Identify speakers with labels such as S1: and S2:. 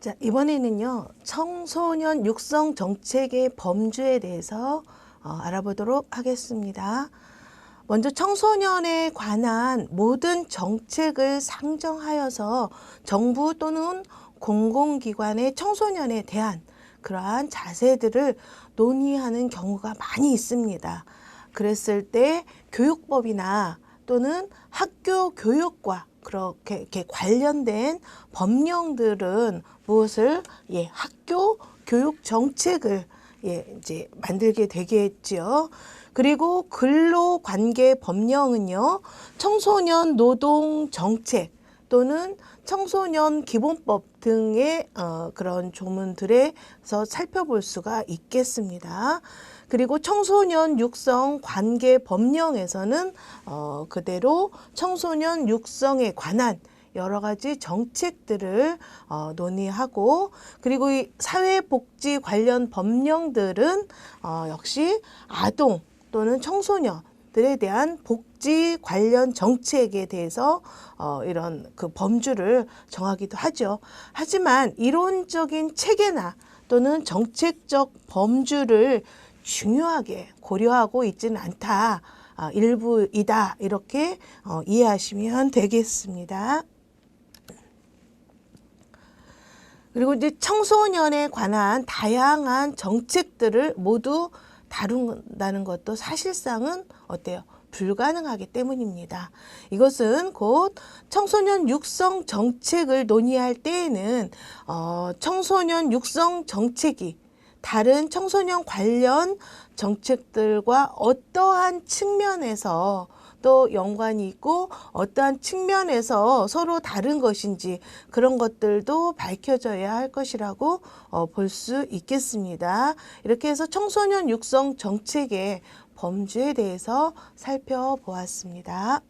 S1: 자, 이번에는요, 청소년 육성 정책의 범주에 대해서 어, 알아보도록 하겠습니다. 먼저 청소년에 관한 모든 정책을 상정하여서 정부 또는 공공기관의 청소년에 대한 그러한 자세들을 논의하는 경우가 많이 있습니다. 그랬을 때 교육법이나 또는 학교 교육과 그렇게 이렇게 관련된 법령들은 무엇을 예 학교 교육 정책을 예 이제 만들게 되겠지요. 그리고 근로관계 법령은요 청소년 노동 정책 또는 청소년 기본법 등의 어, 그런 조문들에서 살펴볼 수가 있겠습니다. 그리고 청소년 육성 관계 법령에서는 어, 그대로 청소년 육성에 관한 여러 가지 정책들을 어, 논의하고 그리고 이 사회복지 관련 법령들은 어, 역시 아동 또는 청소년 들에 대한 복지 관련 정책에 대해서 어, 이런 그 범주를 정하기도 하죠. 하지만 이론적인 체계나 또는 정책적 범주를 중요하게 고려하고 있지는 않다. 아, 일부이다. 이렇게 어, 이해하시면 되겠습니다. 그리고 이제 청소년에 관한 다양한 정책들을 모두 다룬다는 것도 사실상은 어때요? 불가능하기 때문입니다. 이것은 곧 청소년 육성 정책을 논의할 때에는 어, 청소년 육성 정책이 다른 청소년 관련 정책들과 어떠한 측면에서 또 연관이 있고 어떠한 측면에서 서로 다른 것인지 그런 것들도 밝혀져야 할 것이라고 어, 볼 수 있겠습니다. 이렇게 해서 청소년 육성 정책의 범주에 대해서 살펴보았습니다.